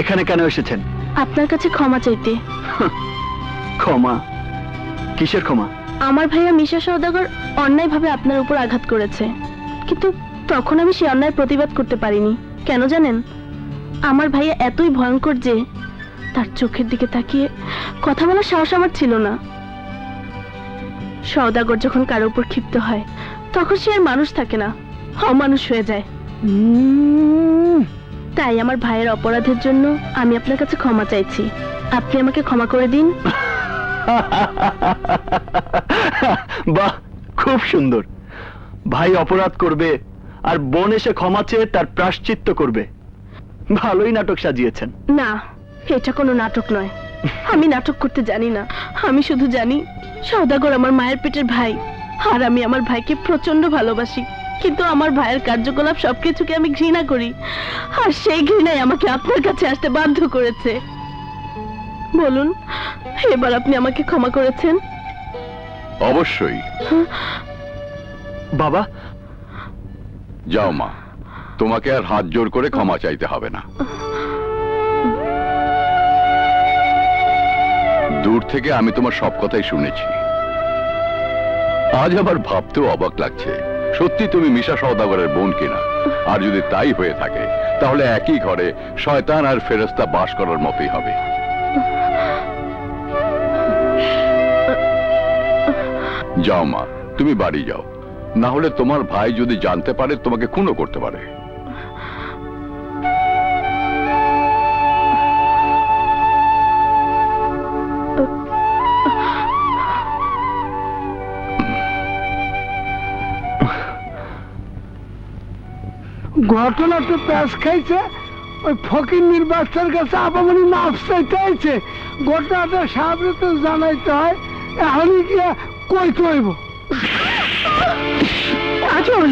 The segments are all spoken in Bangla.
এখানে কেন এসেছেন? আপনার কাছে ক্ষমা চাইতে। ক্ষমা? কিসের ক্ষমা? আমার ভাইয়া মিশা সওদাগর অন্যায়ভাবে আপনার উপর আঘাত করেছে। কিন্তু তখন আমি সে অন্যায় প্রতিবাদ করতে পারিনি। কেন জানেন? আমার ভাইয়া এতই ভয়ঙ্কর যে তার চোখের দিকে তাকিয়ে কথা বলার সাহস আমার ছিল না। সওদাগর যখন কারও উপর ক্ষিপ্ত হয় তখন সে আর মানুষ থাকে না অমানুষ হয়ে যায়। তাই আমার ভাইয়ের অপরাধের জন্য আমি আপনার কাছে ক্ষমা চাইছি। আপনি আমাকে ক্ষমা করে দিন। বাহ খুব সুন্দর। ভাই অপরাধ করবে আর বোন এসে ক্ষমা চেয়ে তার প্রাশ্চিত্য করবে। ভালোই নাটক সাজিয়েছেন। না এটা কোনো নাটক নয়। আমি নাটক করতে জানি না। আমি শুধু জানি সওদাগর আমার মায়ের পেটের ভাই আর আমি আমার ভাইকে প্রচণ্ড ভালোবাসি। কিন্তু আমার ভাইয়ের কার্যকলাপ সবকিছুকে আমি ঘৃণা করি। আর সেই ঘৃণাই আমাকে আপনার কাছে আসতে বাধ্য করেছে। বলুন এবার আপনি আমাকে ক্ষমা করেছেন? অবশ্যই। বাবা? যাও মা তোমাকে আর হাত জোর করে ক্ষমা চাইতে হবে না। দূর থেকে আমি তোমার সব কথাই শুনেছি। আজ আবার ভাবতেও অবাক লাগছে। সত্যি তুমি মিশা সওদাগরের বোন কিনা? আর যদি তাই হয়ে থাকে, তাহলে একই ঘরে শয়তান আর ফেরস্তা বাস করার মতোই হবে। যাও মা, তুমি বাড়ি যাও। না হলে তোমার ভাই যদি জানতে পারে, তোমাকে খুনও করতে পারে। ঘটনাটা প্যাস খাইছে ওই ফকির নির্বাচনের কাছে আপামনি মাফ চাইতে আইছে। ঘটনাটা সামনে তো জানাইতে হয় এখনই গিয়া কইতে হইব। আচল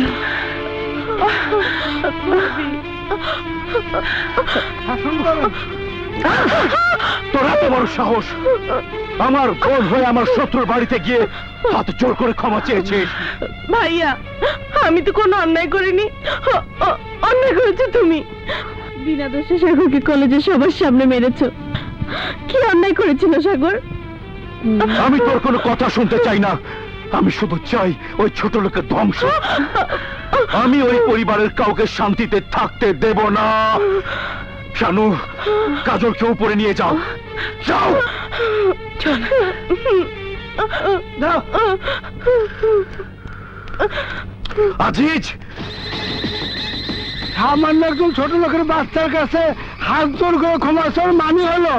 তোর এত বড় সাহস। আমার বোন হয়ে আমার শত্রুর বাড়িতে গিয়ে হাত জোর করে ক্ষমা চেয়েছিস। ভাইয়া আমি তো কোনো অন্যায় করিনি। অন্যায় করেছ তুমি। বিনা দোষে সাগরকে কলেজে সবার সামনে মেরেছো। কি অন্যায় করেছিল সাগর? আমি তোর কোনো কথা শুনতে চাই না। আমি শুধু চাই ওই ছোট লোকের ধ্বংস। আমি ওই পরিবারের কাউকে শান্তিতে থাকতে দেব না। শানু কাজলকে উপরে নিয়ে যাও। যাও! আজিজ! সামান্য একজন ছোট লোকের বাচ্চার কাছে হাত জোর করে ক্ষমা চাওয়ার মানি হলো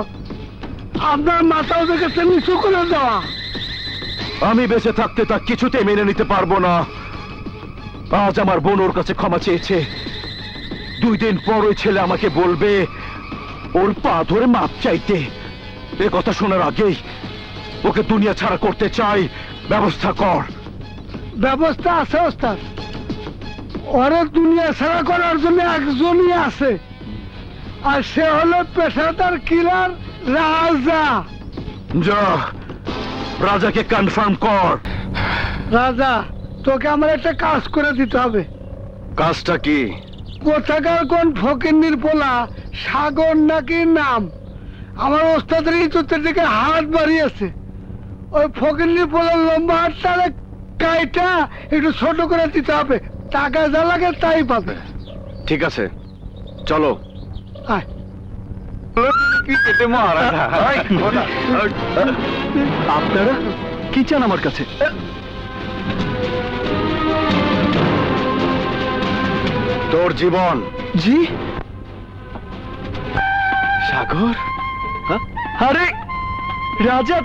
আপনার মাথা ওদের কাছে নিচু করে দেওয়া। আমি বেঁচে থাকতে তা কিছুতে মেনে নিতে পারব না। আজ আমার বোন ওর কাছে ক্ষমা চেয়েছে। দুই দিন পর ওই ছেলে আমাকে বলবে ওর পা ধরে মাপ চাইতে। এ কথা শোনার আগেই ওকে দুনিয়া ছাড়া করতে চাই। ব্যবস্থা কর। ব্যবস্থা আছে ওস্তাদ। ওরে দুনিয়া ছাড়া করার জন্য একজনই আছে। আর সে হলো পেশাদার কিলার রাজা। যা রাজাকে কনফার্ম কর। রাজা তোকে আমার একটা কাজ করে দিতে হবে। কাজটা কি? কোথাকার কোন ফকিন্নির পোলা সাগর নাকি নাম? আমার ওস্তাদের ইজ্জতের দিকে হাত বাড়িয়েছে। ওই ফকিন্নির পোলার লম্বা হাতটা কাইটা একটু ছোট করে দিতে হবে। টাকা যা লাগে তাই পাবে। ঠিক আছে চলো। আয়। আপনারা কি চান আমার কাছে? তোর জীবন। জি? সাগর? হ্যাঁ? আরে রাজা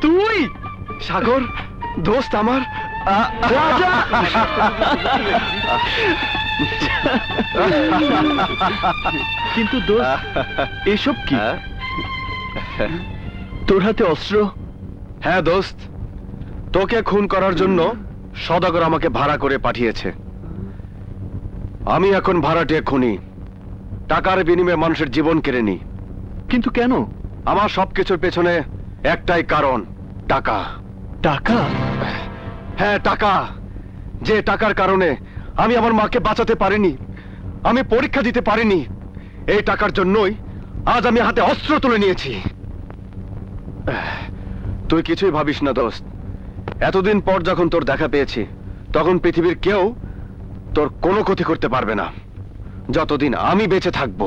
তুই? সাগর দোস্ত আমার। কিন্তু এসব কি? তোর হাতে অস্ত্র? হ্যাঁ দোস্ত তোকে খুন করার জন্য সদাগর আমাকে ভাড়া করে পাঠিয়েছে। আমি এখন ভাড়াটিয়া খুনি টাকার বিনিময়ে মানুষের জীবন কেড়ে নি কিন্তু কেন? আমার সবকিছুর পেছনে একটাই কারণ টাকা। টাকা? হ্যাঁ টাকা। যে টাকার কারণে আমি আমার মাকে বাঁচাতে পারিনি, আমি পরীক্ষা দিতে পারিনি, এই টাকার জন্যই আজ আমি হাতে অস্ত্র তুলে নিয়েছি। তুই কিছুই ভাবিস না, দোস্ত। এতদিন পর যখন তোর দেখা পেয়েছি, তখন পৃথিবীর কেউ তোর কোনো ক্ষতি করতে পারবে না। যতদিন আমি বেঁচে থাকব।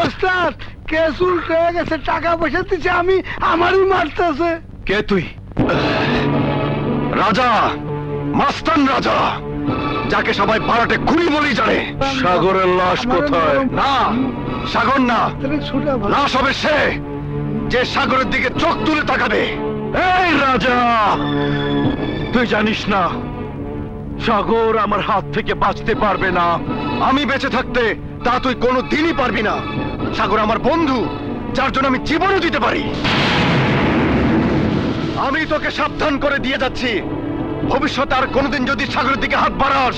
ওস্তাদ কেস উল্টে গেছে টাকা পয়সা দিচ্ছে আমি আমারই মারতেছে। কে তুই? রাজা মাস্তান রাজা যাকে সবাই ভাড়াটে খুনি বলেই জানে। সাগরের লাশ কোথায়? না সাগর না। লাশ হবে সে যে সাগরের দিকে চোখ তুলে তাকাবে। এই রাজা তুই জানিস না সাগর আমার হাত থেকে বাঁচতে পারবে না। আমি বেঁচে থাকতে তা তুই কোনো দিনই পারবি না। সাগর আমার বন্ধু, যার জন্য আমি জীবনও দিতে পারি। আমি তোকে সাবধান করে দিয়ে যাচ্ছি। ভবিষ্যতে আর কোনোদিন যদি সাগরের দিকে হাত বাড়াস,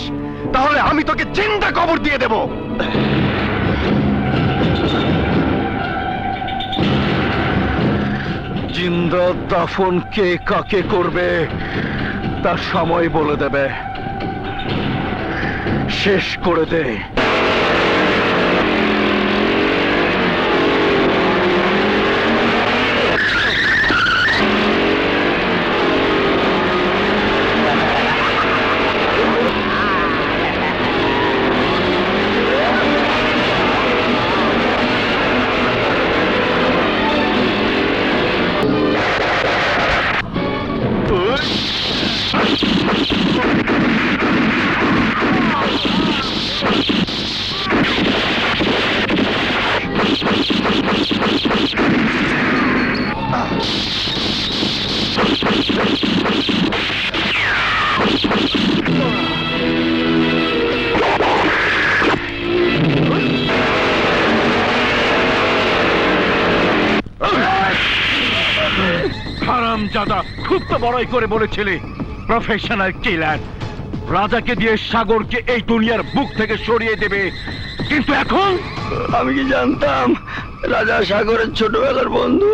তাহলে আমি তোকে চিন্তা কবর দিয়ে দেব। জিন্দা দাফন কে কাকে করবে, তার সময় বলে দেবে। শেষ করে দে। জাদা খুব তো বড়াই করে বলেছিলি প্রফেশনাল কিলার রাজাকে দিয়ে সাগরকে এই দুনিয়ার বুক থেকে সরিয়ে দেবে। কিন্তু এখন? আমি কি জানতাম রাজা সাগরের ছোটবেলার বন্ধু?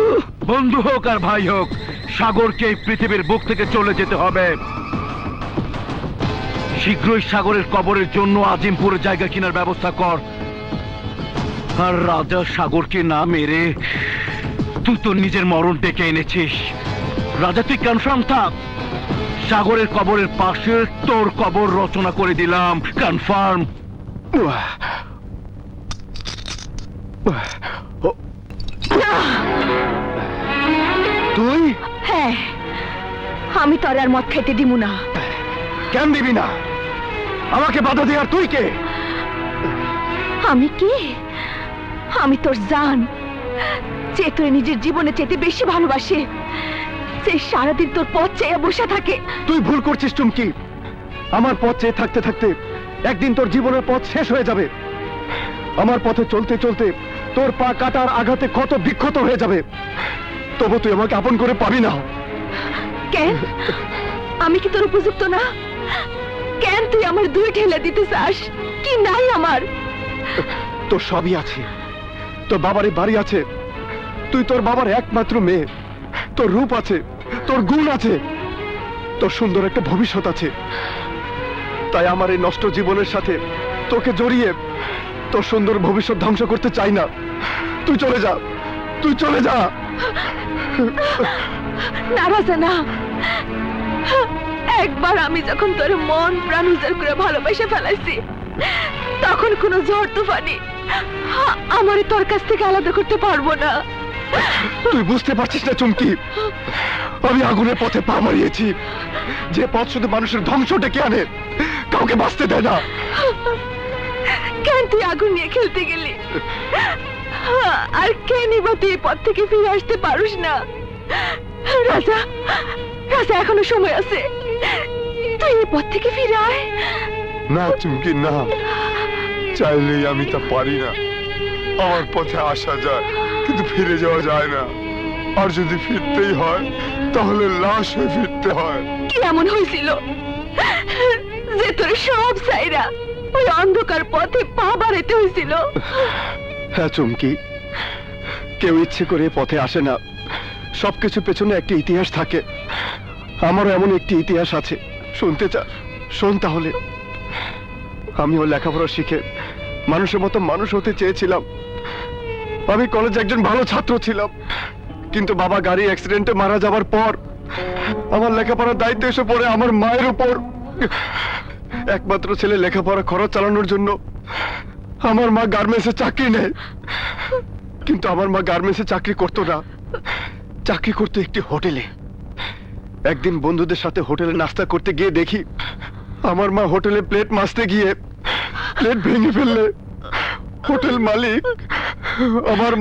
বন্ধু হোক আর ভাই হোক সাগরকে এই পৃথিবীর বুক থেকে চলে যেতে হবে। শীঘ্রই সাগরের কবরের জন্য আজিমপুরে জায়গা কেনার ব্যবস্থা কর। আর রাজা সাগরকে না মেরে তুই তোর নিজের মরণ ডেকে এনেছিস। রাজা তুই কনফার্ম থাক। সাগরের কবরের পাশে তোর কবর রচনা করে দিলাম। কনফার্ম তুই? হ্যাঁ আমি তোর আর মদ খাইতে দিমু না। কেন দিবি না? আমাকে বাধা দেওয়ার তুই কে? আমি কি? আমি তোর জান যে তুই নিজের জীবনে চেতে বেশি ভালোবাসে। সে সারাদিন তোর পথ চেয়ে বসে থাকে। তুই ভুল করছিস চুমকি। আমার পথ চেয়ে থাকতে থাকতে একদিন তোর জীবনের পথ শেষ হয়ে যাবে। আমার পথে চলতে চলতে তোর পা কাটার আঘাতে ক্ষত বিক্ষত হয়ে যাবে। তবু তুই আমাকে আপন করে পাবি না। কেন? আমি কি তোর উপযুক্ত না? কেন তুই আমার দুই ঠেলে দিতে চাস? কি নাই আমার? তোর সবই আছে। তোর বাবারই বাড়ি আছে। তুই তোর বাবার একমাত্র মেয়ে। তোর রূপ আছে। তোর গুণ আছে। তোর সুন্দর একটা ভবিষ্যৎ আছে। তাই আমার এই নষ্ট জীবনের সাথে তোকে জড়িয়ে তোর সুন্দর ভবিষ্যৎ ধ্বংস করতে চাই না। তুই চলে যা। তুই চলে যা। নারাজে না। একবার আমি যখন তোর মন প্রাণ উজাড় করে ভালোবেসে ফেলাইছি, তখন কোনো ঝড়, তুফানি আমারে তোর কাছ থেকে আলাদা করতে পারব না। তুই বুঝতে পারছিস না চুমকি। আমি আগুনের পথে পা মারিয়েছি। যে পথ শুধু মানুষের ধ্বংস ডেকে আনে কাউকে বাঁচতে দেয় না। কেন তুই আগুন নিয়ে খেলতে গেলি? আর কেনই বা তুই পথ থেকে ফিরে আসতে পারিস না? রাজা রাজা এখনও সময় আছে। তুই এই পথ থেকে ফিরে আয়। না চুমকি না। চাইলেই আমি তা পারি না। আমার পথে আসা যায়। কিন্তু ফিরে যাওয়া যায় না। আর যদি ফিরতেই হয় তাহলে লাশ হয়ে ফিরতে হয়। কি এমন হয়েছিল? যে তোর সব সাইরা ওই অন্ধকার পথে পা বাড়াইতে হয়েছিল? হ্যাঁ চুমকি। কেউ ইচ্ছে করে পথে আসে না। সবকিছু পেছনে একটা ইতিহাস থাকে। আমারও এমন একটি ইতিহাস আছে। শুনতে চা শোন তাহলে। আমিও লেখাপড়া শিখে মানুষের মতো মানুষ হতে চেয়েছিলাম। আমি কলেজে একজন ভালো ছাত্র ছিলাম। কিন্তু বাবা গাড়ি অ্যাক্সিডেন্টে মারা যাওয়ার পর আমার লেখাপড়ার দায়িত্ব এসে পড়ে আমার মায়ের উপর। একমাত্র ছেলে লেখাপড়া খরচ চালানোর জন্য আমার মা গার্মেন্টসে চাকরি নেয়। কিন্তু আমার মা গার্মেন্টসে চাকরি করতো না। চাকরি করতো একটি হোটেলে। একদিন বন্ধুদের সাথে হোটেলে নাস্তা করতে গিয়ে দেখি আমার মা হোটেলে প্লেট মাজতে গিয়ে প্লেট ভেঙে ফেললে। হোটেল মালিক আমার মা